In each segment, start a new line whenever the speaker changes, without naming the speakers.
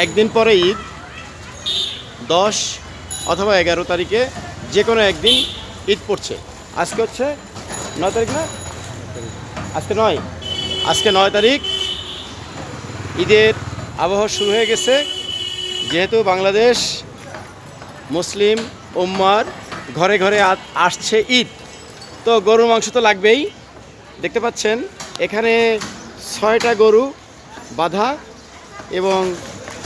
একদিন পরে ঈদ, দশ অথবা এগারো তারিখে যে কোনো একদিন ঈদ পড়ছে। আজকে হচ্ছে নয় তারিখ না? আজকে নয়। আজকে নয় তারিখ। ঈদের আবহাওয়া শুরু হয়ে গেছে। যেহেতু বাংলাদেশ মুসলিম উম্মার ঘরে ঘরে আসছে ঈদ, তো গরুর মাংস তো লাগবেই। দেখতে পাচ্ছেন, এখানে ছয়টা গরু বাধা এবং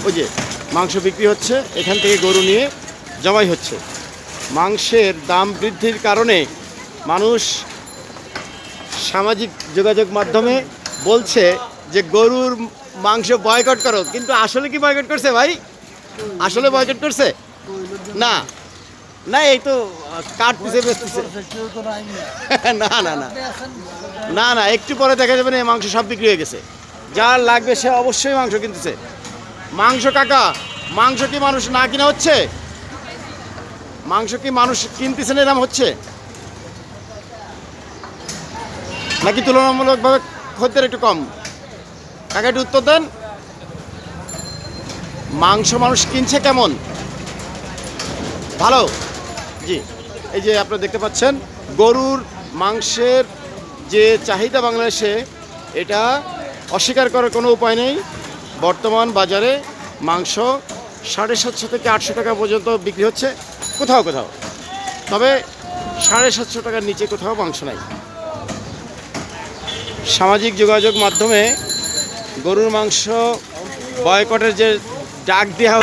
ওই যে মাংস বিক্রি হচ্ছে, এখান থেকে গরু নিয়ে জমাই হচ্ছে। মাংসের দাম বৃদ্ধির কারণে মানুষ সামাজিক যোগাযোগ মাধ্যমে বলছে যে গরুর মাংস বয়কট করো। কিন্তু আসলে কি বয়কট করছে ভাই? আসলে বয়কট করছে? না। না, এই তো কাটতেছে বেচতেছে।
কেউ
না না না। না না, একটু পরে দেখা যাবে না মাংস সব বিক্রি হয়ে গেছে। যার লাগবে সে অবশ্যই মাংস কিনতেছে। মাংস কাকা, মাংস কি মানুষ না কিনা হচ্ছে? মাংস কি মানুষ কিনতেছে না এরম হচ্ছে? নাকি তুলনামূলকভাবে খদ্দের একটু কম? কাকা, একটু উত্তর দেন। মাংস মানুষ কিনছে কেমন? ভালো? জি, এই যে আপনারা দেখতে পাচ্ছেন, গরুর মাংসের যে চাহিদা বাংলাদেশে, এটা অস্বীকার করার কোনো উপায় নেই। বর্তমান বাজারে মাংস সাড়ে সাতশো থেকে আটশো টাকা পর্যন্ত বিক্রি হচ্ছে। কোথাও কোথাও। তবে সাড়ে সাতশো টাকার নিচে কোথাও মাংস নাই। সামাজিক যোগাযোগ মাধ্যমে গরুর মাংস বয়কটের যে ডাক দেওয়া